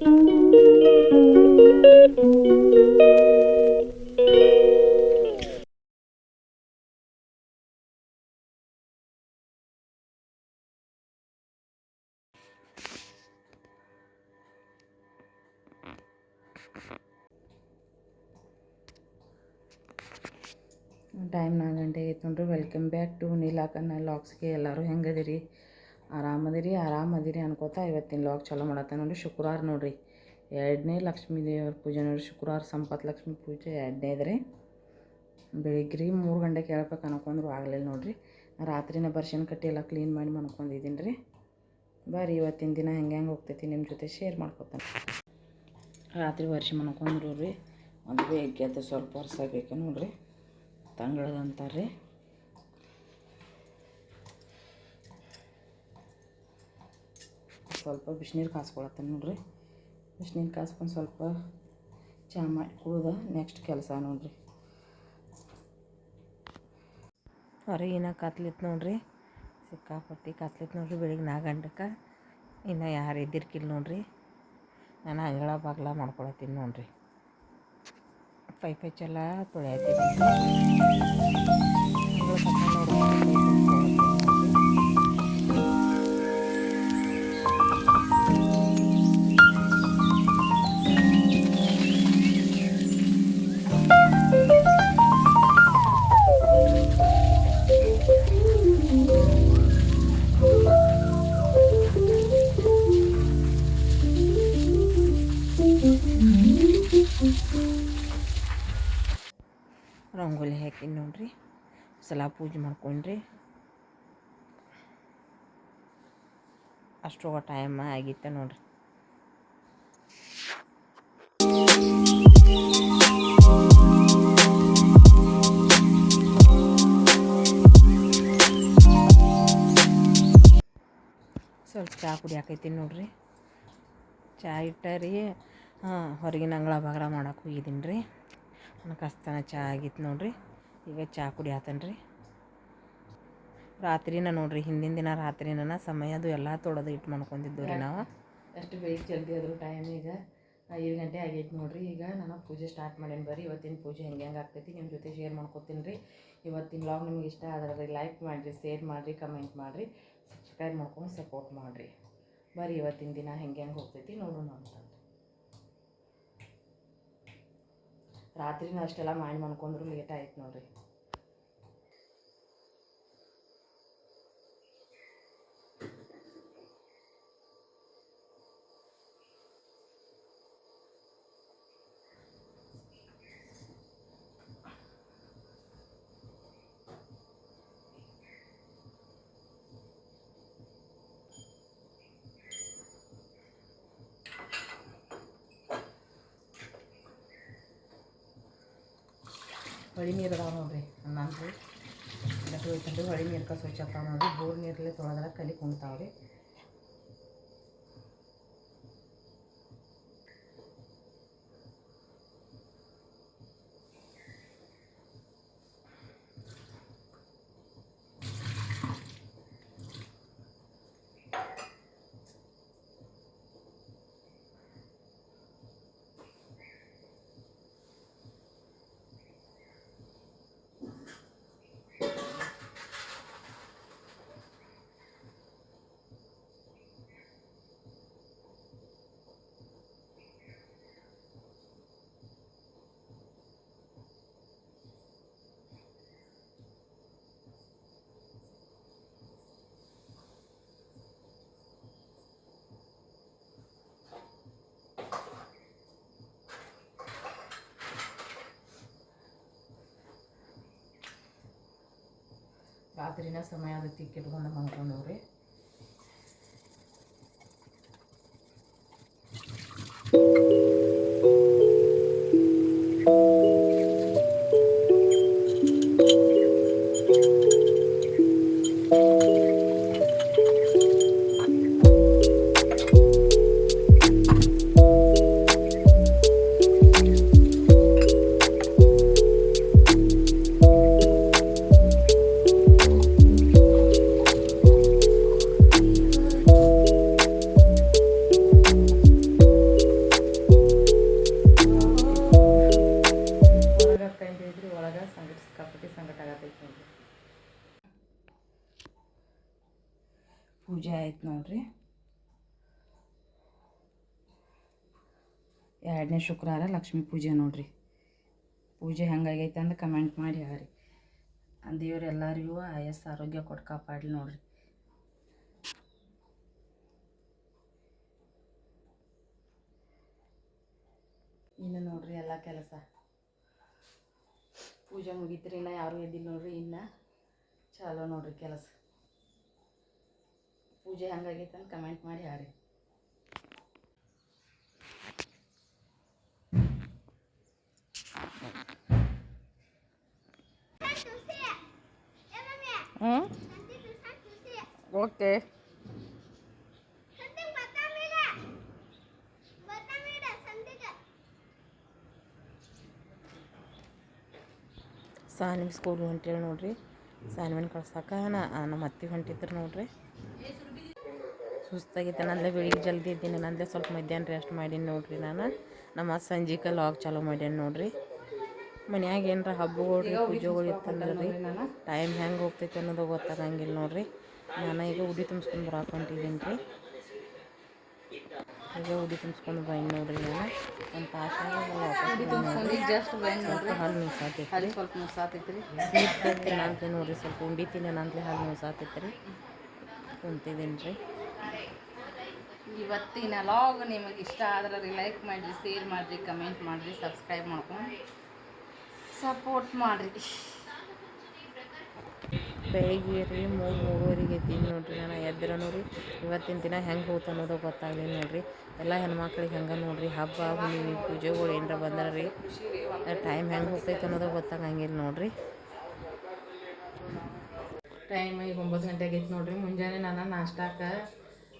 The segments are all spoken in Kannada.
ಟೈಮ್ ನಾಲ್ಕು ಗಂಟೆ ಆಗೈತೆ ನೋಡ್ರಿ ವೆಲ್ಕಮ್ ಬ್ಯಾಕ್ ಟು ನೀಲಾಕನ್ನ ಲಾಗ್ಸ್ಗೆ ಎಲ್ಲರೂ ಹೆಂಗದಿರಿ ಆರಾಮದಿರಿ ಆರಾಮದಿರಿ ಅನ್ಕೋತಾ ಇವತ್ತಿನ ಲಾಗ್ ಚಲೋ ಮಾಡತ್ತೆ ನೋಡ್ರಿ. ಶುಕ್ರವಾರ ನೋಡಿರಿ. ಎರಡನೇ ಲಕ್ಷ್ಮೀ ದೇವ್ರ ಪೂಜೆ ನೋಡಿರಿ. ಶುಕ್ರವಾರ ಸಂಪತ್ ಲಕ್ಷ್ಮಿ ಪೂಜೆ ಎರಡನೇ ಇದ್ರಿ ಬೆಳಿಗ್ಗೆ ರೀ ಮೂರು ಗಂಟೆ ಹೇಳ್ಬೇಕು ಅನ್ಕೊಂಡ್ರು, ಆಗಲಿಲ್ಲ ನೋಡಿರಿ. ರಾತ್ರಿನ ಬರ್ಷನ್ ಕಟ್ಟಿ ಎಲ್ಲ ಕ್ಲೀನ್ ಮಾಡಿ ಮನ್ಕೊಂಡಿದ್ದೀನಿ ರೀ. ಬರ್ರಿ ಇವತ್ತಿನ ದಿನ ಹೆಂಗೆ ಹೆಂಗೆ ಹೋಗ್ತೈತಿ ನಿಮ್ಮ ಜೊತೆ ಶೇರ್ ಮಾಡ್ಕೊತಾನೆ. ರಾತ್ರಿ ವರ್ಷ ಮಾಡ್ಕೊಂಡ್ರು ರೀ. ಒಂದು ಬೇಗ ಸ್ವಲ್ಪ ಸ್ವಲ್ಪ ವರ್ಷಬೇಕು ನೋಡಿರಿ. ತಂಗಳದ ಅಂತಾರೆ ಸ್ವಲ್ಪ ಬಿಸಿನೀರು ಕಾಸ್ಕೊಳತ್ತೆ ನೋಡಿರಿ. ಬಿಸಿನೀರು ಕಾಸ್ಕೊಂಡು ಸ್ವಲ್ಪ ಚಹಾ ಮಾಡಿ ಕುಡ್ದ ನೆಕ್ಸ್ಟ್ ಕೆಲಸ ನೋಡ್ರಿ. ಹೊರಗಿನ ಕತ್ಲಿತ್ತು ನೋಡಿರಿ. ಸಿಕ್ಕಾಪಟ್ಟಿ ಕತ್ಲಿತ್ತು ನೋಡಿರಿ ಬೆಳಿಗ್ಗೆ ನಾ ಗಂಟೆಕ ಇನ್ನು ಯಾರು ಇದ್ದಿರ್ಕಿಲ್ಲ ನೋಡಿರಿ. ನಾನು ಅಂಗಳ ಬಾಗ್ಲ ಮಾಡ್ಕೊಳತ್ತೀನಿ ನೋಡಿರಿ. ಪೈ ಪೈಚೆಲ್ಲ ತೊಳೆಯತ್ತೀನಿ ರಂಗೋಲಿ ಹಾಕೀನಿ ನೋಡ್ರಿ. ಸಲ ಪೂಜೆ ಮಾಡ್ಕೊಂಡ್ರಿ. ಅಷ್ಟೊಗ ಟೈಮ್ ಆಗಿತ್ತ ನೋಡ್ರಿ. ಸ್ವಲ್ಪ ಚಹಾ ಕುಡಿಯಾಕೈತೀನಿ ನೋಡ್ರಿ. ಚಹಾ ಇಟ್ಟರಿ ಹಾಂ, ಹೊರಗಿನ ಅಂಗಳ ಬಾಗ್ಲ ಮಾಡಕ್ಕೆ ಹೋಗಿದ್ದೀನಿ ರೀ. ಕಸ್ತನ ಚಹಾ ಆಗಿತ್ತು ನೋಡ್ರಿ. ಈಗ ಚಹಾ ರೀ ರಾತ್ರಿನ ನೋಡ್ರಿ ಹಿಂದಿನ ದಿನ ರಾತ್ರಿನ ಸಮಯ ಅದು ಎಲ್ಲ ತೊಳೆದು ಇಟ್ಟು ಮಾಡ್ಕೊಂಡಿದ್ದು ರೀ ನಾವು. ಎಷ್ಟು ಬೇಗ ಜಲ್ದಿ ಆದ್ರೂ ಟೈಮ್ ಈಗ ಐದು ಗಂಟೆ ಆಗೈತೆ ನೋಡ್ರಿ. ಈಗ ನಾನು ಪೂಜೆ ಸ್ಟಾರ್ಟ್ ಮಾಡೀನಿ ಬರ್ರಿ. ಇವತ್ತಿನ ಪೂಜೆ ಹೆಂಗೆ ಹೆಂಗೆ ಆಗ್ತೈತಿ ನಿಮ್ಮ ಜೊತೆ ಶೇರ್ ಮಾಡ್ಕೊತೀನಿ ರೀ ಇವತ್ತಿನ ಲಾಗ್ ನಿಮ್ಗೆ ಇಷ್ಟ ಆದ್ರೆ ಲೈಕ್ ಮಾಡಿರಿ ಶೇರ್ ಮಾಡಿರಿ ಕಮೆಂಟ್ ಮಾಡಿರಿ ಸಬ್ಸ್ಕ್ರೈಬ್ ಮಾಡ್ಕೊಂಡು ಸಪೋರ್ಟ್ ಮಾಡಿರಿ. ಬರ್ರಿ ಇವತ್ತಿನ ದಿನ ಹೆಂಗೆ ಹೆಂಗೆ ಹೋಗ್ತೈತಿ ನೋಡೋಣ ಅಂತಂದು ರಾತ್ರಿನ ಅಷ್ಟೆಲ್ಲ ಮಾಡಿ ಮನ್ಕೊಂಡ್ರು ಲೇಟ್ ಆಯ್ತು ನೋಡ್ರಿ. ಹೊಳಿ ನೀರು ಅದಾವ ನೋಡ್ರಿ ನಾನು ಗಟ್ಟಿ ಹೋಯ್ತಂದ್ರೆ ಹೊಳಿ ನೀರು ಸ್ವಚ್ಛ ಆಗ್ತಾವೆ ನೋಡ್ರಿ. ಬೋರ್ ನೀರಲ್ಲೇ ತೊಳೆದ್ರೆ ಕಲಿ ಕುಣ್ತಾವ ರಾತ್ರಿನ ಸಮಯ ಅದಕ್ಕೆ ಪೂಜೆ ಆಯ್ತು ನೋಡ್ರಿ. ಎರಡನೇ ಶುಕ್ರವಾರ ಲಕ್ಷ್ಮೀ ಪೂಜೆ ನೋಡ್ರಿ. ಪೂಜೆ ಹೆಂಗಾಗೈತೆ ಅಂದ್ರೆ ಕಮೆಂಟ್ ಮಾಡಿ ಹೇಳ್ರಿ. ದೇವ್ರು ಎಲ್ಲರಿಗೂ ಆಯಸ್ ಆರೋಗ್ಯ ಕೊಟ್ಟು ಕಾಪಾಡಲಿ ನೋಡ್ರಿ. ಇನ್ನು ನೋಡ್ರಿ ಎಲ್ಲ ಕೆಲಸ. ಪೂಜೆ ಮುಗೀತ್ರಿ, ಇನ್ನ ಯಾರು ಎದ್ದಿಲ್ಲ ನೋಡ್ರಿ, ಇನ್ನು ಚಾಲೋ ನೋಡ್ರಿ ಕೆಲಸ. ಪೂಜೆ ಹಂಗಾಗೈತೆ ಅಂತ ಕಮೆಂಟ್ ಮಾಡಿ ಹೇಳ್ರಿ ಹ್ಞೂ ಓಕೆ ಸಾನಿಮ್ ಸ್ಕೂಲ್ ಹೊಂಟೇಳಿ ನೋಡ್ರಿ. ಸಾನಿಮನ್ ಕಳ್ಸಕ್ಕೆ ನಾ ನಮ್ಮ ಅತ್ತಿ ಹೊಂಟಿದ್ರು ನೋಡ್ರಿ. ಸುಸ್ತಾಗೈತೆ ನಂದೇ ಬೆಳಿಗ್ಗೆ ಜಲ್ದಿ ಇದ್ದೀನಿ. ನಂದೇ ಸ್ವಲ್ಪ ಮಧ್ಯಾಹ್ನ ರೆಸ್ಟ್ ಮಾಡೀನಿ ನೋಡಿರಿ ನಾನು. ನಮ್ಮ ಸಂಜಿಕ ಲಾಗ್ ಚಾಲೂ ಮಾಡ್ಯಾನ ನೋಡಿರಿ. ಮನ್ಯಾಗ ಏನರ ಹಬ್ಬಗಳು ಪೂಜೆಗಳು ಇತ್ತಂದ್ರೆ ರೀ ಟೈಮ್ ಹೆಂಗೆ ಹೋಗ್ತೈತೆ ಅನ್ನೋದು ಗೊತ್ತಾಗಂಗಿಲ್ಲ ನೋಡಿರಿ. ನಾನು ಈಗ ಉಡಿ ತುಂಬಿಸ್ಕೊಂಡು ಬರಾಕ್ ಹೊಂಟಿದ್ದೀನಿ ರೀ. ಈಗ ಉಡಿ ತುಂಬಿಸ್ಕೊಂಡು ಬಂದು ನೋಡ್ರಿ ನಾನು. ಒಂದು ತಾಸಾಗ ಹಾಲು ನುಸಾತೈತಿ ಸ್ವಲ್ಪ ತಿನ್ನಂತೆ ನೋಡ್ರಿ. ಸ್ವಲ್ಪ ಉಂಡಿ ತಿನ್ನಂತಲೇ ಹಾಲು ನುಸಾತೈತಿ ರೀ ಕುಂತಿದ್ದೀನಿ ರೀ. ಇವತ್ತಿನ ಲಾಗ್ ನಿಮಗೆ ಇಷ್ಟ ಆದ್ರೆ ಲೈಕ್ ಮಾಡಿರಿ ಶೇರ್ ಮಾಡಿರಿ ಕಮೆಂಟ್ ಮಾಡಿರಿ ಸಬ್ಸ್ಕ್ರೈಬ್ ಮಾಡ್ಕೊಂಡು ಸಪೋರ್ಟ್ ಮಾಡಿರಿ. ಬೆಳಿಗ್ಗೆ ರೀ ಮೂರು ಮೂರುವರೆಗೆ ಎದ್ದೀನಿ ನೋಡಿರಿ ನಾನು ಎದ್ದಿರ ನೋಡಿರಿ ಇವತ್ತಿನ ದಿನ ಹೆಂಗೆ ಹೋಗ್ತ ಅನ್ನೋದು ಗೊತ್ತಾಗಲಿಲ್ಲ ನೋಡಿರಿ. ಎಲ್ಲ ಹೆಣ್ಮಕ್ಳಿಗೆ ಹೆಂಗೆ ನೋಡಿರಿ ಹಬ್ಬ ಹುಣ್ಣಿಮೆ ಪೂಜೆಗಳು ಏನರ ಬಂದ್ರೆ ರೀ ಟೈಮ್ ಹೆಂಗೆ ಹೋಗ್ತೈತೆ ಅನ್ನೋದು ಗೊತ್ತಾಗಂಗಿಲ್ಲ ನೋಡಿರಿ. ಟೈಮ್ ಈಗ ಒಂಬತ್ತು ಗಂಟೆ ಆಗೈತೆ ನೋಡಿರಿ. ಮುಂಜಾನೆ ನಾನು ನಾಷ್ಟಾಕ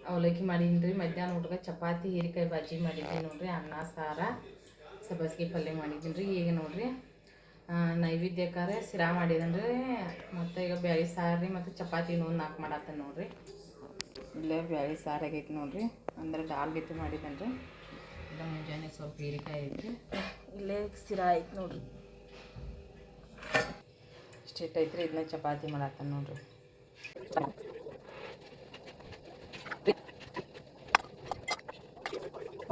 ಅವಲಕ್ಕಿ ಮಾಡೀನಿ ರೀ ಮಧ್ಯಾಹ್ನ ಊಟಕ್ಕೆ ಚಪಾತಿ ಹೀರಿಕಾಯಿ ಬಾಜಿ ಮಾಡಿದ್ದೀನಿ ನೋಡಿರಿ ಅನ್ನ ಸಾರ ಸಬ್ಬಸ್ಗೆ ಪಲ್ಯ ಮಾಡಿದ್ದೀನಿ ರೀ ಈಗ ನೋಡಿರಿ ಆ, ನೈವೇದ್ಯಕ್ಕಾರೆ ಸಿರಾ ರೀ ಮತ್ತು ಈಗ ಬ್ಯಾಳಿ ಸಾರು ರೀ ಮತ್ತು ಚಪಾತಿ ಇನ್ನೊಂದು ನಾಲ್ಕು ಮಾಡತ್ತೆ ನೋಡಿರಿ. ಇಲ್ಲೇ ಬ್ಯಾಳಿ ಸಾರು ಆಗೈತಿ ನೋಡ್ರಿ ಅಂದ್ರೆ ಡಾಲ್ ಬಿತ್ತು ರೀ ಇಲ್ಲ ಮುಂಜಾನೆ ಸ್ವಲ್ಪ ಹೀರೆಕಾಯಿ ಐತ್ರಿ. ಇಲ್ಲೇ ಸಿರಾ ಐತೆ ನೋಡ್ರಿ. ಇಷ್ಟೈತೆ ರೀ ಇದನ್ನ ಚಪಾತಿ ಮಾಡತ್ತೆ ನೋಡ್ರಿ.